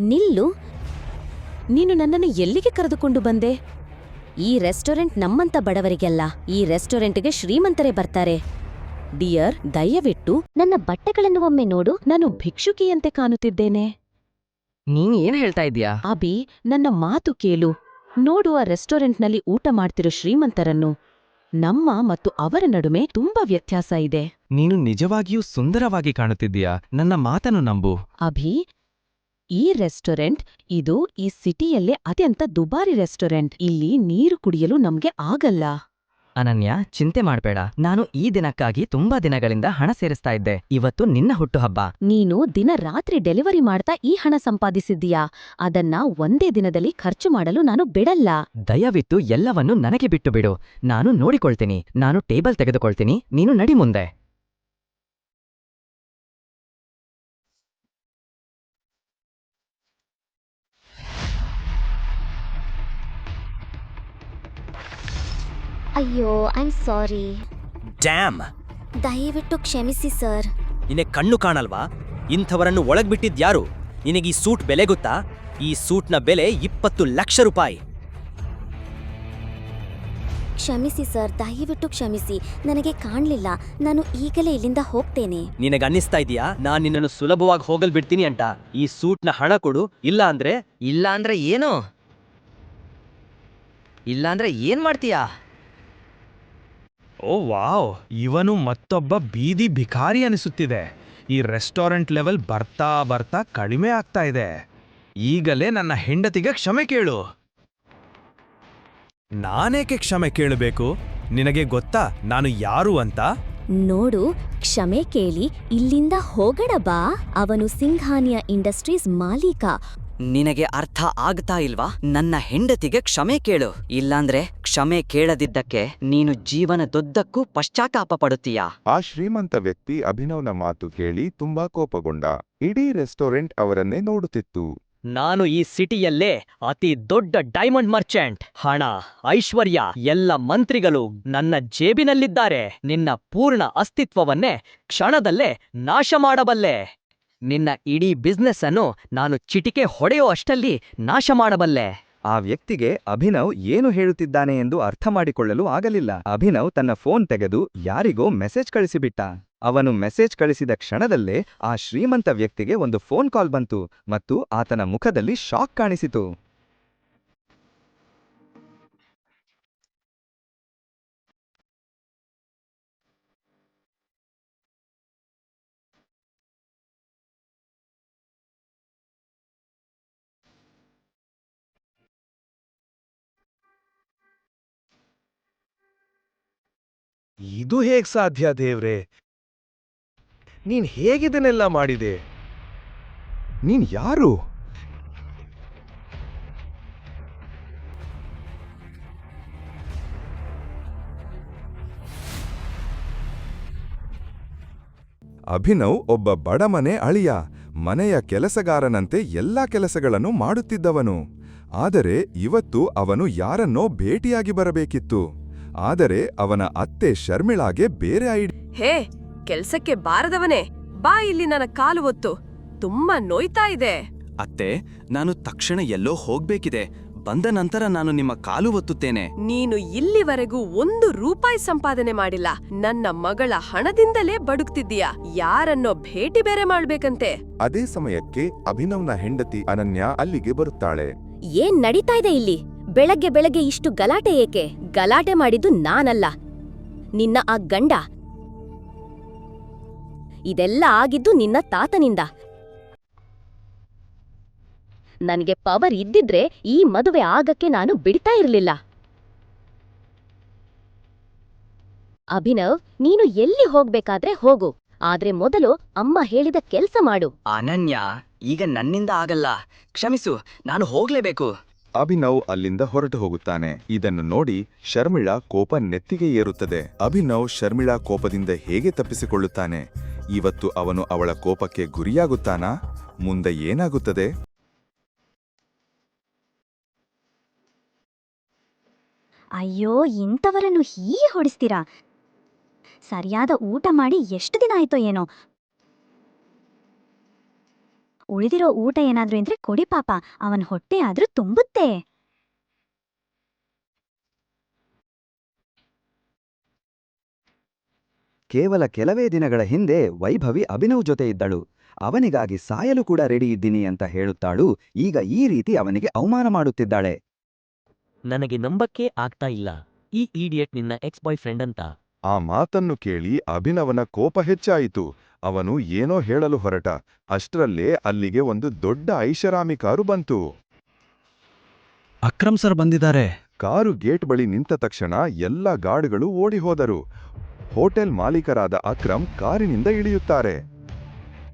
ನಿಲ್ಲು. ನೀನು ನನ್ನನ್ನು ಎಲ್ಲಿಗೆ ಕರೆದುಕೊಂಡು ಬಂದೆ? ಈ ರೆಸ್ಟೋರೆಂಟ್ ನಮ್ಮಂತ ಬಡವರಿಗೆಲ್ಲ. ಈ ರೆಸ್ಟೋರೆಂಟ್ಗೆ ಶ್ರೀಮಂತರೇ ಬರ್ತಾರೆ. ಡಿಯರ್ ದಯವಿಟ್ಟು ನನ್ನ ಬಟ್ಟೆಗಳನ್ನು ಒಮ್ಮೆ ನೋಡು. ನಾನು ಭಿಕ್ಷುಕಿಯಂತೆ ಕಾಣುತ್ತಿದ್ದೇನೆ. ನೀನ್ ಏನ್ ಹೇಳ್ತಾ ಇದೀಯಾ ಅಭಿ ನನ್ನ ಮಾತು ಕೇಳು. ನೋಡುವ ರೆಸ್ಟೋರೆಂಟ್ನಲ್ಲಿ ಊಟ ಮಾಡ್ತಿರೋ ಶ್ರೀಮಂತರನ್ನು. ನಮ್ಮ ಮತ್ತು ಅವರ ನಡುವೆ ತುಂಬಾ ವ್ಯತ್ಯಾಸ ಇದೆ. ನೀನು ನಿಜವಾಗಿಯೂ ಸುಂದರವಾಗಿ ಕಾಣುತ್ತಿದ್ದೀಯಾ? ನನ್ನ ಮಾತನ್ನು ನಂಬು. ಅಭಿ ಈ ರೆಸ್ಟೋರೆಂಟ್ ಇದು ಈ ಸಿಟಿಯಲ್ಲೇ ಅತ್ಯಂತ ದುಬಾರಿ ರೆಸ್ಟೋರೆಂಟ್. ಇಲ್ಲಿ ನೀರು ಕುಡಿಯಲು ನಮ್ಗೆ ಆಗಲ್ಲ. ಅನನ್ಯ ಚಿಂತೆ ಮಾಡ್ಬೇಡ. ನಾನು ಈ ದಿನಕ್ಕಾಗಿ ತುಂಬಾ ದಿನಗಳಿಂದ ಹಣ ಸೇರಿಸ್ತಾ ಇದ್ದೆ. ಇವತ್ತು ನಿನ್ನ ಹುಟ್ಟುಹಬ್ಬ. ನೀನು ದಿನ ರಾತ್ರಿ ಡೆಲಿವರಿ ಮಾಡ್ತಾ ಈ ಹಣ ಸಂಪಾದಿಸಿದ್ದೀಯಾ? ಅದನ್ನ ಒಂದೇ ದಿನದಲ್ಲಿ ಖರ್ಚು ಮಾಡಲು ನಾನು ಬಿಡಲ್ಲ. ದಯವಿಟ್ಟು ಎಲ್ಲವನ್ನೂ ನನಗೆ ಬಿಟ್ಟು ಬಿಡು. ನಾನು ನೋಡಿಕೊಳ್ತೀನಿ. ನಾನು ಟೇಬಲ್ ತೆಗೆದುಕೊಳ್ತೀನಿ. ನೀನು ನಡಿ ಮುಂದೆ. ಅಯ್ಯೋ ಐ ಆಮ್ ಸಾರಿ ಡ್ಯಾಮ್ ದಯವಿಟ್ಟು ಕ್ಷಮಿಸಿ ಸರ್ ನಿನಗೆ ಕಣ್ಣು ಕಾಣಲ್ವಾ? ಇಂಥವರನ್ನು ಒಳಗ್ಬಿಟ್ಟಿದ್ಯಾರು ನಿನಗೆ ಈ ಸೂಟ್ ಬೆಲೆ ಗೊತ್ತಾ? ಈ ಸೂಟ್ನ ಬೆಲೆ ಇಪ್ಪತ್ತು ಲಕ್ಷ ರೂಪಾಯಿ. ಕ್ಷಮಿಸಿ ಸರ್ ದಯವಿಟ್ಟು ಕ್ಷಮಿಸಿ. ನನಗೆ ಕಾಣಲಿಲ್ಲ. ನಾನು ಈಗಲೇ ಇಲ್ಲಿಂದ ಹೋಗ್ತೇನೆ. ನಿನಗೆ ಅನ್ನಿಸ್ತಾ ಇದೆಯಾ? ನಾನು ನಿನ್ನನ್ನು ಸುಲಭವಾಗಿ ಹೋಗಲ್ ಬಿಡ್ತೀನಿ ಅಂತ. ಈ ಸೂಟ್ನ ಹಣ ಕೊಡು. ಇಲ್ಲ ಅಂದ್ರೆ? ಇಲ್ಲ ಅಂದ್ರೆ ಏನು? ಇಲ್ಲ ಅಂದ್ರೆ ಏನ್ ಮಾಡ್ತೀಯಾ? ಓ, ವಾವ್. ಇವನು ಮತ್ತೊಬ್ಬ ಬೀದಿ ಭಿಕಾರಿ ಅನಿಸುತ್ತಿದೆ. ಈ ರೆಸ್ಟೋರೆಂಟ್ ಲೆವೆಲ್ ಬರ್ತಾ ಬರ್ತಾ ಕಡಿಮೆ ಆಗ್ತಾ ಇದೆ. ಈಗಲೇ ನನ್ನ ಹೆಂಡತಿಗೆ ಕ್ಷಮೆ ಕೇಳು. ನಾನೇಕೆ ಕ್ಷಮೆ ಕೇಳಬೇಕು? ನಿನಗೆ ಗೊತ್ತಾ ನಾನು ಯಾರು ಅಂತ? ನೋಡು, ಕ್ಷಮೆ ಕೇಳಿ ಇಲ್ಲಿಂದ ಹೋಗಡ ಬಾ. ಅವನು ಸಿಂಘಾನಿಯಾ ಇಂಡಸ್ಟ್ರೀಸ್ ಮಾಲೀಕ. ನಿನಗೆ ಅರ್ಥ ಆಗ್ತಾ ಇಲ್ವಾ? ನನ್ನ ಹೆಂಡತಿಗೆ ಕ್ಷಮೆ ಕೇಳು. ಇಲ್ಲಾಂದ್ರೆ ಕ್ಷಮೆ ಕೇಳದಿದ್ದಕ್ಕೆ ನೀನು ಜೀವನದುದ್ದಕ್ಕೂ ಪಶ್ಚಾತ್ತಾಪ ಪಡುತ್ತೀಯಾ? ಆ ಶ್ರೀಮಂತ ವ್ಯಕ್ತಿ ಅಭಿನವ್ನ ಮಾತು ಕೇಳಿ ತುಂಬಾ ಕೋಪಗೊಂಡ. ಇಡೀ ರೆಸ್ಟೋರೆಂಟ್ ಅವರನ್ನೇ ನೋಡುತ್ತಿತ್ತು. ನಾನು ಈ ಸಿಟಿಯಲ್ಲೇ ಅತಿ ದೊಡ್ಡ ಡೈಮಂಡ್ ಮರ್ಚೆಂಟ್. ಹಣ ಐಶ್ವರ್ಯ ಎಲ್ಲ ಮಂತ್ರಿಗಳು ನನ್ನ ಜೇಬಿನಲ್ಲಿದ್ದಾರೆ. ನಿನ್ನ ಪೂರ್ಣ ಅಸ್ತಿತ್ವವನ್ನೇ ಕ್ಷಣದಲ್ಲೇ ನಾಶ ಮಾಡಬಲ್ಲೆ. ನಿನ್ನ ಇಡೀ ಬಿಸ್ನೆಸ್ ಅನ್ನು ನಾನು ಚಿಟಿಕೆ ಹೊಡೆಯೋ ಅಷ್ಟಲ್ಲಿ ನಾಶ ಮಾಡಬಲ್ಲೆ. ಆ ವ್ಯಕ್ತಿಗೆ ಅಭಿನವ್ ಏನು ಹೇಳುತ್ತಿದ್ದಾನೆ ಎಂದು ಅರ್ಥ ಮಾಡಿಕೊಳ್ಳಲು ಆಗಲಿಲ್ಲ. ಅಭಿನವ್ ತನ್ನ ಫೋನ್ ತೆಗೆದು ಯಾರಿಗೋ ಮೆಸೇಜ್ ಕಳಿಸಿಬಿಟ್ಟ. ಅವನು ಮೆಸೇಜ್ ಕಳಿಸಿದ ಕ್ಷಣದಲ್ಲೇ ಆ ಶ್ರೀಮಂತ ವ್ಯಕ್ತಿಗೆ ಒಂದು ಫೋನ್ ಕಾಲ್ ಬಂತು ಮತ್ತು ಆತನ ಮುಖದಲ್ಲಿ ಶಾಕ್ ಕಾಣಿಸಿತು. ಇದು ಹೇಗೆ ಸಾಧ್ಯ ದೇವ್ರೆ? ನೀನ್ ಹೇಗಿದನ್ನೆಲ್ಲ ಮಾಡಿದೆ? ನೀನ್ ಯಾರು? ಅಭಿನವ್ ಒಬ್ಬ ಬಡಮನೆ ಅಳಿಯ, ಮನೆಯ ಕೆಲಸಗಾರನಂತೆ ಎಲ್ಲಾ ಕೆಲಸಗಳನ್ನು ಮಾಡುತ್ತಿದ್ದವನು. ಆದರೆ ಇವತ್ತು ಅವನು ಯಾರನ್ನೋ ಭೇಟಿಯಾಗಿ ಬರಬೇಕಿತ್ತು. ಆದರೆ ಅವನ ಅತ್ತೆ ಶರ್ಮಿಳಾಗೆ ಬೇರೆ ಐಡಿ ಹೇ ಕೆಲ್ಸಕ್ಕೆ ಬಾರದವನೇ ಬಾ ಇಲ್ಲಿ ನನ್ನ ಕಾಲು ಒತ್ತು. ತುಂಬಾ ನೋಯ್ತಾ ಇದೆ. ಅತ್ತೆ ನಾನು ತಕ್ಷಣ ಎಲ್ಲೋ ಹೋಗ್ಬೇಕಿದೆ. ಬಂದ ನಂತರ ನಾನು ನಿಮ್ಮ ಕಾಲು ಒತ್ತುತ್ತೇನೆ. ನೀನು ಇಲ್ಲಿವರೆಗೂ ಒಂದು ರೂಪಾಯಿ ಸಂಪಾದನೆ ಮಾಡಿಲ್ಲ. ನನ್ನ ಮಗಳ ಹಣದಿಂದಲೇ ಬಡುಕ್ತಿದ್ದೀಯ ಯಾರನ್ನೋ ಭೇಟಿ ಬೇರೆ ಮಾಡ್ಬೇಕಂತೆ. ಅದೇ ಸಮಯಕ್ಕೆ ಅಭಿನವ್ನ ಹೆಂಡತಿ ಅನನ್ಯ ಅಲ್ಲಿಗೆ ಬರುತ್ತಾಳೆ. ಏನ್ ನಡೀತಾ ಇದೆ ಇಲ್ಲಿ? ಬೆಳಗ್ಗೆ ಬೆಳಗ್ಗೆ ಇಷ್ಟು ಗಲಾಟೆ ಏಕೆ? ಗಲಾಟೆ ಮಾಡಿದ್ದು ನಾನಲ್ಲ. ನಿನ್ನ ಆ ಗಂಡ. ಇದೆಲ್ಲ ಆಗಿದ್ದು ನಿನ್ನ ತಾತನಿಂದ. ನನಗೆ ಪವರ್ ಇದ್ದಿದ್ರೆ ಈ ಮದುವೆ ಆಗಕ್ಕೆ ನಾನು ಬಿಡ್ತಾ ಇರಲಿಲ್ಲ. ಅಭಿನವ್, ನೀನು ಎಲ್ಲಿ ಹೋಗ್ಬೇಕಾದ್ರೆ ಹೋಗು. ಆದ್ರೆ ಮೊದಲು ಅಮ್ಮ ಹೇಳಿದ ಕೆಲ್ಸ ಮಾಡು. ಅನನ್ಯ, ಈಗ ನನ್ನಿಂದ ಆಗಲ್ಲ. ಕ್ಷಮಿಸು, ನಾನು ಹೋಗ್ಲೇಬೇಕು. ಅಭಿನವ್ ಅಲ್ಲಿಂದ ಹೊರಟು ಹೋಗುತ್ತಾನೆ. ಇದನ್ನು ನೋಡಿ ಶರ್ಮಿಳಾ ಕೋಪ ನೆತ್ತಿಗೆ ಏರುತ್ತದೆ. ಅಭಿನವ್ ಶರ್ಮಿಳಾ ಕೋಪದಿಂದ ಹೇಗೆ ತಪ್ಪಿಸಿಕೊಳ್ಳುತ್ತಾನೆ? ಇವತ್ತು ಅವನು ಅವಳ ಕೋಪಕ್ಕೆ ಗುರಿಯಾಗುತ್ತಾನಾ? ಮುಂದೆ ಏನಾಗುತ್ತದೆ? ಅಯ್ಯೋ, ಇಂಥವರನ್ನು ಹೀಗೆ ಹೊಡಿಸ್ತೀರಾ? ಸರಿಯಾದ ಊಟ ಮಾಡಿ ಎಷ್ಟು ದಿನ ಆಯ್ತೋ ಏನೋ. ಉಳಿದಿರೋ ಊಟ ಏನಾದ್ರೂ ಇದ್ರೆ ಕೊಡಿ ಪಾಪ ಅವನ್ ಹೊಟ್ಟೆ ಆದ್ರೂ ತುಂಬುತ್ತೆ. ಕೇವಲ ಕೆಲವೇ ದಿನಗಳ ಹಿಂದೆ ವೈಭವಿ ಅಭಿನವ್ ಜೊತೆ ಇದ್ದಳು. ಅವನಿಗಾಗಿ ಸಾಯಲು ಕೂಡ ರೆಡಿ ಇದ್ದೀನಿ ಅಂತ ಹೇಳುತ್ತಾಳು. ಈಗ ಈ ರೀತಿ ಅವನಿಗೆ ಅವಮಾನ ಮಾಡುತ್ತಿದ್ದಾಳೆ. ನನಗೆ ನಂಬಕ್ಕೆ ಆಗ್ತಾ ಇಲ್ಲ. ಈ ಈಡಿಯಟ್ ನಿನ್ನ ಎಕ್ಸ್ ಬಾಯ್ ಫ್ರೆಂಡ್ ಅಂತ. ಆ ಮಾತನ್ನು ಕೇಳಿ ಅಭಿನವನ ಕೋಪ ಹೆಚ್ಚಾಯಿತು. ಅವನು ಏನೋ ಹೇಳಲು ಹೊರಟ. ಅಷ್ಟರಲ್ಲೇ ಅಲ್ಲಿಗೆ ಒಂದು ದೊಡ್ಡ ಐಷಾರಾಮಿ ಕಾರು ಬಂತು. ಅಕ್ರಮ್ ಸರ್ ಬಂದಿದ್ದಾರೆ. ಕಾರು ಗೇಟ್ ಬಳಿ ನಿಂತ ತಕ್ಷಣ ಎಲ್ಲ ಗಾರ್ಡ್ಗಳು ಓಡಿ ಹೋದರು. ಹೋಟೆಲ್ ಮಾಲೀಕರಾದ ಅಕ್ರಮ್ ಕಾರಿನಿಂದ ಇಳಿಯುತ್ತಾರೆ.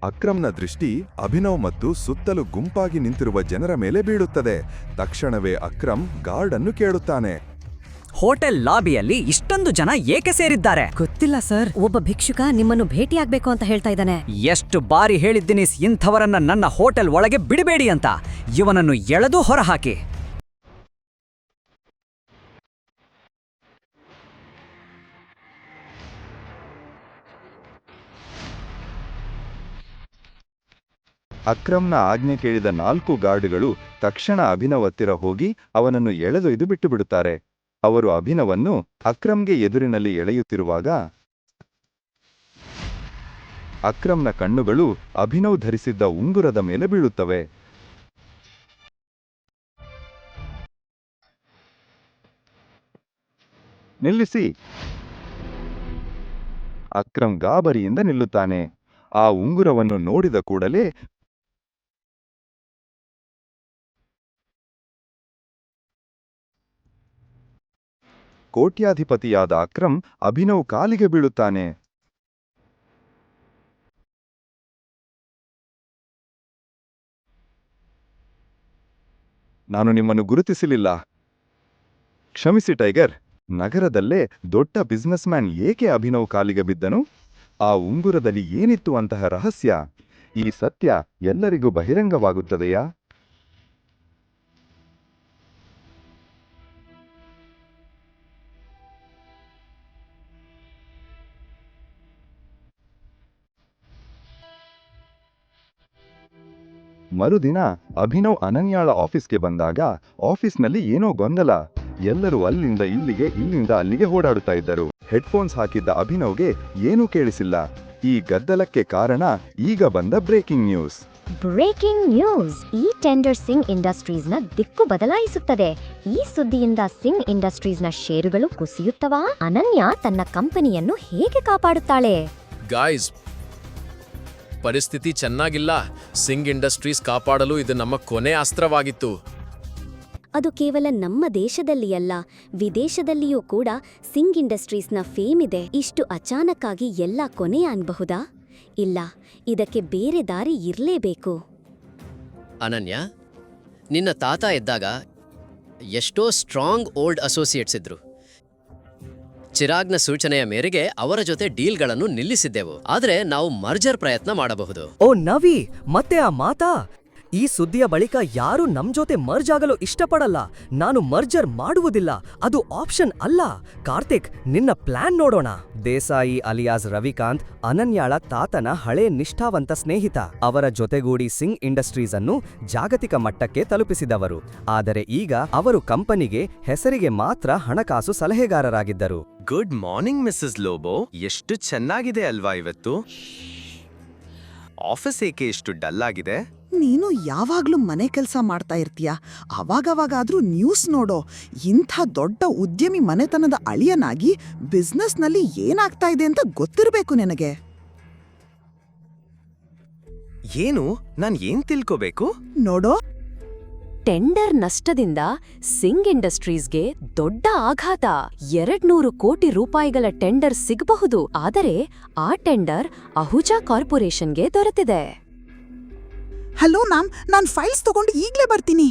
ಅಕ್ರಮ್ನ ದೃಷ್ಟಿ ಅಭಿನವ್ ಮತ್ತು ಸುತ್ತಲೂ ಗುಂಪಾಗಿ ನಿಂತಿರುವ ಜನರ ಮೇಲೆ ಬೀಳುತ್ತದೆ. ತಕ್ಷಣವೇ ಅಕ್ರಮ್ ಗಾರ್ಡನ್ನು ಕೇಳುತ್ತಾನೆ. ಹೋಟೆಲ್ ಲಾಬಿಯಲ್ಲಿ ಇಷ್ಟೊಂದು ಜನ ಏಕೆ ಸೇರಿದ್ದಾರೆ? ಗೊತ್ತಿಲ್ಲ ಸರ್. ಒಬ್ಬ ಭಿಕ್ಷುಕ ನಿಮ್ಮನ್ನು ಭೇಟಿಯಾಗಬೇಕು ಅಂತ ಹೇಳ್ತಾ ಇದ್ದಾನೆ. ಎಷ್ಟು ಬಾರಿ ಹೇಳಿದ್ದೀನಿ ಇಂಥವರನ್ನ ನನ್ನ ಹೋಟೆಲ್ ಒಳಗೆ ಬಿಡಬೇಡಿ ಅಂತ. ಇವನನ್ನು ಎಳೆದು ಹೊರಹಾಕಿ. ಅಕ್ರಮ್ನ ಆಜ್ಞೆ ಕೇಳಿದ ನಾಲ್ಕು ಗಾರ್ಡ್ಗಳು ತಕ್ಷಣ ಅಭಿನವ್ ಹತ್ತಿರ ಹೋಗಿ ಅವನನ್ನು ಎಳೆದೊಯ್ದು ಬಿಟ್ಟುಬಿಡುತ್ತಾರೆ ಅವರು ಅಭಿನವನ್ನು ಅಕ್ರಮ್ಗೆ ಎದುರಿನಲ್ಲಿ ಎಳೆಯುತ್ತಿರುವಾಗ ಅಕ್ರಮ್ನ ಕಣ್ಣುಗಳು ಅಭಿನವ್ ಧರಿಸಿದ್ದ ಉಂಗುರದ ಮೇಲೆ ಬೀಳುತ್ತವೆ. ನಿಲ್ಲಿಸಿ. ಅಕ್ರಮ್ ಗಾಬರಿಯಿಂದ ನಿಲ್ಲುತ್ತಾನೆ. ಆ ಉಂಗುರವನ್ನು ನೋಡಿದ ಕೂಡಲೇ ಕೋಟ್ಯಾಧಿಪತಿಯಾದ ಅಕ್ರಮ್ ಅಭಿನವ್ ಕಾಲಿಗೆ ಬೀಳುತ್ತಾನೆ. ನಾನು ನಿಮ್ಮನ್ನು ಗುರುತಿಸಲಿಲ್ಲ. ಕ್ಷಮಿಸಿ ಟೈಗರ್, ನಗರದಲ್ಲೇ ದೊಡ್ಡ ಬಿಸ್ನೆಸ್ ಮ್ಯಾನ್ ಏಕೆ ಅಭಿನವ್ ಕಾಲಿಗೆ ಬಿದ್ದನು? ಆ ಉಂಗುರದಲ್ಲಿ ಏನಿತ್ತು ಅಂತಹ ರಹಸ್ಯ? ಈ ಸತ್ಯ ಎಲ್ಲರಿಗೂ ಬಹಿರಂಗವಾಗುತ್ತದೆಯಾ? ಮರುದಿನ ಅಭಿನವ್ ಅನನ್ಯಾಳ ಆಫೀಸ್ಗೆ ಬಂದಾಗ ಆಫೀಸ್ನಲ್ಲಿ ಏನೋ ಗೊಂದಲ. ಎಲ್ಲರೂ ಅಲ್ಲಿಂದ ಇಲ್ಲಿಗೆ ಇಲ್ಲಿಂದ ಅಲ್ಲಿಗೆ ಓಡಾಡುತ್ತಾ ಇದ್ದರು. ಹೆಡ್ಫೋನ್ಸ್ ಹಾಕಿದ್ದ ಅಭಿನವ್ಗೆ ಏನೂ ಕೇಳಿಸಿಲ್ಲ. ಈ ಗದ್ದಲಕ್ಕೆ ಕಾರಣ ಈಗ ಬಂದ ಬ್ರೇಕಿಂಗ್ ನ್ಯೂಸ್. Breaking news. ಈ ಟೆಂಡರ್ ಸಿಂಗ್ ಇಂಡಸ್ಟ್ರೀಸ್ನ ದಿಕ್ಕು ಬದಲಾಯಿಸುತ್ತದೆ. ಈ ಸುದ್ದಿಯಿಂದ ಸಿಂಗ್ ಇಂಡಸ್ಟ್ರೀಸ್ನ ಶೇರುಗಳು ಕುಸಿಯುತ್ತವಾ? ಅನನ್ಯ ತನ್ನ ಕಂಪನಿಯನ್ನು ಹೇಗೆ ಕಾಪಾಡುತ್ತಾಳೆ? ಗಾಯ್ಸ್ ಪರಿಸ್ಥಿತಿ ಚೆನ್ನಾಗಿಲ್ಲ. ಸಿಂಗ್ ಇಂಡಸ್ಟ್ರೀಸ್ ಕಾಪಾಡಲು ಇದು ನಮ್ಮ ಕೊನೆ ಅಸ್ತ್ರವಾಗಿತ್ತು. ಅದು ಕೇವಲ ನಮ್ಮ ದೇಶದಲ್ಲಿ ಅಲ್ಲ ವಿದೇಶದಲ್ಲಿಯೂ ಕೂಡ ಸಿಂಗ್ ಇಂಡಸ್ಟ್ರೀಸ್ನ ಫೇಮ್ ಇದೆ. ಇಷ್ಟು ಅಚಾನಕ್ಕಾಗಿ ಎಲ್ಲ ಕೊನೆ ಅನ್ಬಹುದಾ? ಇಲ್ಲ ಇದಕ್ಕೆ ಬೇರೆ ದಾರಿ ಇರಲೇಬೇಕು. ಅನನ್ಯ ನಿನ್ನ ತಾತ ಇದ್ದಾಗ ಎಷ್ಟೋ ಸ್ಟ್ರಾಂಗ್ ಓಲ್ಡ್ ಅಸೋಸಿಯೇಟ್ಸ್ ಇದ್ರು. ಚಿರಾಗ್ನ ಸೂಚನೆಯ ಮೇರೆಗೆ ಅವರ ಜೊತೆ ಡೀಲ್ಗಳನ್ನು ನಿಲ್ಲಿಸಿದ್ದೆವು. ಆದರೆ ನಾವು ಮರ್ಜರ್ ಪ್ರಯತ್ನ ಮಾಡಬಹುದು. ಓ ನವಿ ಮತ್ತೆ ಆ ಮಾತಾ? ಈ ಸುದ್ದಿಯ ಬಳಿಕ ಯಾರು ನಮ್ ಜೊತೆ ಮರ್ಜ್ ಆಗಲು ಇಷ್ಟಪಡಲ್ಲ. ನಾನು ಮರ್ಜರ್ ಮಾಡುವುದಿಲ್ಲ. ಅದು ಆಪ್ಷನ್ ಅಲ್ಲ. ಕಾರ್ತಿಕ್ ನಿನ್ನ ಪ್ಲಾನ್ ನೋಡೋಣ. ದೇಸಾಯಿ ಅಲಿಯಾಸ್ ರವಿಕಾಂತ್ ಅನನ್ಯಾಳ ತಾತನ ಹಳೆ ನಿಷ್ಠಾವಂತ ಸ್ನೇಹಿತ. ಅವರ ಜೊತೆಗೂಡಿ ಸಿಂಗ್ ಇಂಡಸ್ಟ್ರೀಸ್ ಅನ್ನು ಜಾಗತಿಕ ಮಟ್ಟಕ್ಕೆ ತಲುಪಿಸಿದವರು. ಆದರೆ ಈಗ ಅವರು ಕಂಪನಿಗೆ ಹೆಸರಿಗೆ ಮಾತ್ರ ಹಣಕಾಸು ಸಲಹೆಗಾರರಾಗಿದ್ದರು. ಗುಡ್ ಮಾರ್ನಿಂಗ್ ಮಿಸ್ಸಸ್ ಲೋಬೋ ಎಷ್ಟು ಚೆನ್ನಾಗಿದೆ ಅಲ್ವಾ ಇವತ್ತು? ಆಫೀಸ್ ಏಕೆ ಇಷ್ಟು ಡಲ್ ಆಗಿದೆ? ನೀನು ಯಾವಾಗ್ಲೂ ಮನೆ ಕೆಲಸ ಮಾಡ್ತಾ ಇರ್ತೀಯ? ಅವಾಗವಾಗಾದ್ರೂ ನ್ಯೂಸ್ ನೋಡೋ. ಇಂಥ ದೊಡ್ಡ ಉದ್ಯಮಿ ಮನೆತನದ ಅಳಿಯನಾಗಿ ಬಿಸ್ನೆಸ್ನಲ್ಲಿ ಏನಾಗ್ತಾ ಇದೆ ಅಂತ ಗೊತ್ತಿರಬೇಕು ನಿನಗೆ. ಏನು? ನಾನ್ ಏನ್ ತಿಳ್ಕೋಬೇಕು? ನೋಡೋ. ಟೆಂಡರ್ ನಷ್ಟದಿಂದ ಸಿಂಗ್ ಇಂಡಸ್ಟ್ರೀಸ್ಗೆ ದೊಡ್ಡ ಆಘಾತ. ಎರಡ್ನೂರು ಕೋಟಿ ರೂಪಾಯಿಗಳ ಟೆಂಡರ್ ಸಿಗಬಹುದು ಆದರೆ ಆ ಟೆಂಡರ್ ಅಹುಜಾ ಕಾರ್ಪೊರೇಷನ್ಗೆ ದೊರೆತಿದೆ. ಹಲೋ ಮ್ಯಾಮ್ ನಾನು ಫೈಲ್ಸ್ ತಗೊಂಡು ಈಗಲೇ ಬರ್ತೀನಿ.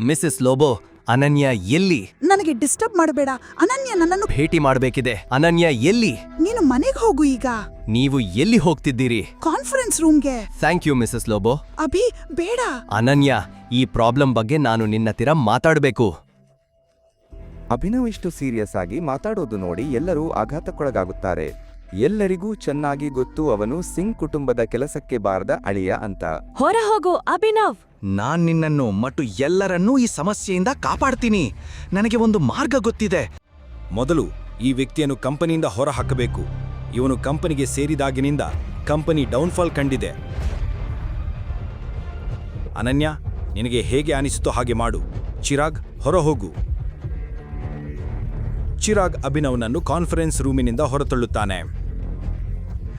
ಮಿಸಸ್ ಲೋಬೋ ಅನನ್ಯ ಎಲ್ಲಿ? ನನಗೆ ಡಿಸ್ಟರ್ಬ್ ಮಾಡಬೇಡ. ಅನನ್ಯ ನನ್ನನ್ನು ಭೇಟಿ ಮಾಡಬೇಕಿದೆ. ಅನನ್ಯ ಎಲ್ಲಿ? ನೀನು ಮನೆಗೆ ಹೋಗು ಈಗ. ನೀವು ಎಲ್ಲಿ ಹೋಗ್ತಿದ್ದೀರಿ? ಕಾನ್ಫರೆನ್ಸ್ ರೂಮ್ಗೆ thank you Mrs Lobo Abhi ಬೇಡ. ಅನನ್ಯ ಈ ಪ್ರಾಬ್ಲಮ್ ಬಗ್ಗೆ ನಾನು ನಿನ್ನತ್ತಿರ ಮಾತಾಡಬೇಕು. ಅಭಿನವ್ ಇಷ್ಟು ಸೀರಿಯಸ್ ಆಗಿ ಮಾತಾಡೋದು ನೋಡಿ ಎಲ್ಲರೂ ಆಘಾತಕ್ಕೊಳಗಾಗುತ್ತಾರೆ. ಎಲ್ಲರಿಗೂ ಚೆನ್ನಾಗಿ ಗೊತ್ತು ಅವನು ಸಿಂಗ್ ಕುಟುಂಬದ ಕೆಲಸಕ್ಕೆ ಬಾರದ ಅಳಿಯ ಅಂತ. ಹೊರ ಹೋಗು ಅಭಿನವ್! ನಾನ್ ನಿನ್ನನ್ನು ಮತ್ತು ಎಲ್ಲರನ್ನೂ ಈ ಸಮಸ್ಯೆಯಿಂದ ಕಾಪಾಡ್ತೀನಿ. ನನಗೆ ಒಂದು ಮಾರ್ಗ ಗೊತ್ತಿದೆ. ಮೊದಲು ಈ ವ್ಯಕ್ತಿಯನ್ನು ಕಂಪನಿಯಿಂದ ಹೊರ ಹಾಕಬೇಕು. ಇವನು ಕಂಪನಿಗೆ ಸೇರಿದಾಗಿನಿಂದ ಕಂಪನಿ ಡೌನ್ಫಾಲ್ ಕಂಡಿದೆ. ಅನನ್ಯ ನಿನಗೆ ಹೇಗೆ ಅನಿಸುತ್ತೋ ಹಾಗೆ ಮಾಡು. ಚಿರಾಗ್ ಹೊರ ಹೋಗು. ಚಿರಾಗ್ ಅಭಿನವ್ನನ್ನು ಕಾನ್ಫರೆನ್ಸ್ ರೂಮಿನಿಂದ ಹೊರತಳ್ಳುತ್ತಾನೆ.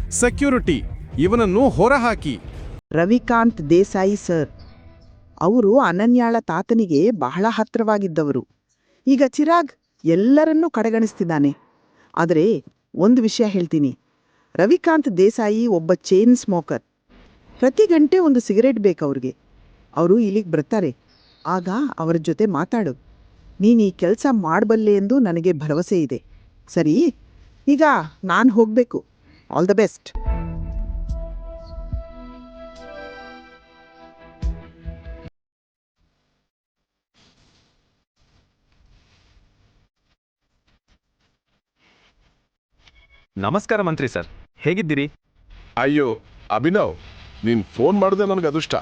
ಸೆಕ್ಯೂರಿಟಿ ಇವನನ್ನು ಹೊರಹಾಕಿ. ರವಿಕಾಂತ್ ದೇಸಾಯಿ ಸರ್ ಅವರು ಅನನ್ಯಾಳ ತಾತನಿಗೆ ಬಹಳ ಹತ್ತಿರವಾಗಿದ್ದವರು ಈಗ ಚಿರಾಗ್ ಎಲ್ಲರನ್ನೂ ಕಡೆಗಣಿಸ್ತಿದ್ದಾನೆ. ಆದರೆ ಒಂದು ವಿಷಯ ಹೇಳ್ತೀನಿ. ರವಿಕಾಂತ್ ದೇಸಾಯಿ ಒಬ್ಬ ಚೇನ್ ಸ್ಮೋಕರ್. ಪ್ರತಿ ಗಂಟೆ ಒಂದು ಸಿಗರೇಟ್ ಬೇಕು ಅವ್ರಿಗೆ. ಅವರು ಇಲ್ಲಿಗೆ ಬರ್ತಾರೆ. ಆಗ ಅವರ ಜೊತೆ ಮಾತಾಡು. ನೀನು ಈ ಕೆಲಸ ಮಾಡಬಲ್ಲೆ ಎಂದು ನನಗೆ ಭರವಸೆ ಇದೆ. ಸರಿ ಈಗ ನಾನು ಹೋಗಬೇಕು. ಆಲ್ ದ ಬೆಸ್ಟ್ ನಮಸ್ಕಾರ ಮಂತ್ರಿ ಸರ್. ಹೇಗಿದ್ದೀರಿ? ಅಯ್ಯೋ ಅಭಿನವ್ ನೀನು ಫೋನ್ ಮಾಡಿದೆ ನನಗೆ ಅದೃಷ್ಟ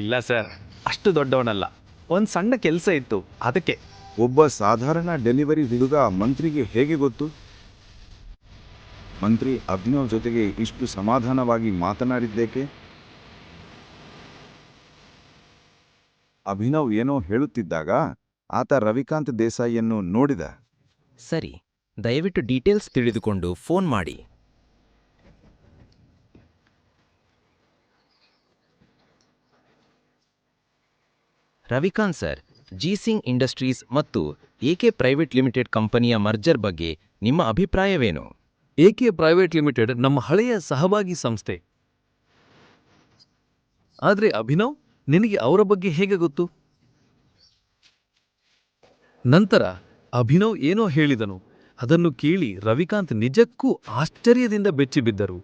ಇಲ್ಲ ಸರ್ ಅಷ್ಟು ದೊಡ್ಡವನಲ್ಲ. ಒಂದು ಸಣ್ಣ ಕೆಲಸ ಇತ್ತು ಅದಕ್ಕೆ. ಒಬ್ಬ ಸಾಧಾರಣ ಡೆಲಿವರಿ ಹುಡುಗ ಮಂತ್ರಿಗೆ ಹೇಗೆ ಗೊತ್ತು? ಮಂತ್ರಿ ಅಭಿನವ್ ಜೊತೆಗೆ ಇಷ್ಟು ಸಮಾಧಾನವಾಗಿ ಮಾತನಾಡಿದ್ದೇಕೆ? ಅಭಿನವ್ ಏನೋ ಹೇಳುತ್ತಿದ್ದಾಗ ಆತ ರವಿಕಾಂತ್ ದೇಸಾಯಿಯನ್ನು ನೋಡಿದ. ಸರಿ ದಯವಿಟ್ಟು ಡೀಟೇಲ್ಸ್ ತಿಳಿದುಕೊಂಡು ಫೋನ್ ಮಾಡಿ. ರವಿಕಾಂತ್ ಸರ್, ಜೀಸಿಂಗ್ ಇಂಡಸ್ಟ್ರೀಸ್ ಮತ್ತು ಎಕೆ ಪ್ರೈವೇಟ್ ಲಿಮಿಟೆಡ್ ಕಂಪನಿಯ ಮರ್ಜರ್ ಬಗ್ಗೆ ನಿಮ್ಮ ಅಭಿಪ್ರಾಯವೇನು? ಎಕೆ ಪ್ರೈವೇಟ್ ಲಿಮಿಟೆಡ್ ನಮ್ಮ ಹಳೆಯ ಸಹಭಾಗಿ ಸಂಸ್ಥೆ. ಆದ್ರೆ ಅಭಿನವ್, ನಿನಗೆ ಅವರ ಬಗ್ಗೆ ಹೇಗೆ ಗೊತ್ತು? ನಂತರ ಅಭಿನವ್ ಏನೋ ಹೇಳಿದನು. ಅದನ್ನು ಕೇಳಿ ರವಿಕಾಂತ್ ನಿಜಕ್ಕೂ ಆಶ್ಚರ್ಯದಿಂದ ಬೆಚ್ಚಿಬಿದ್ದರು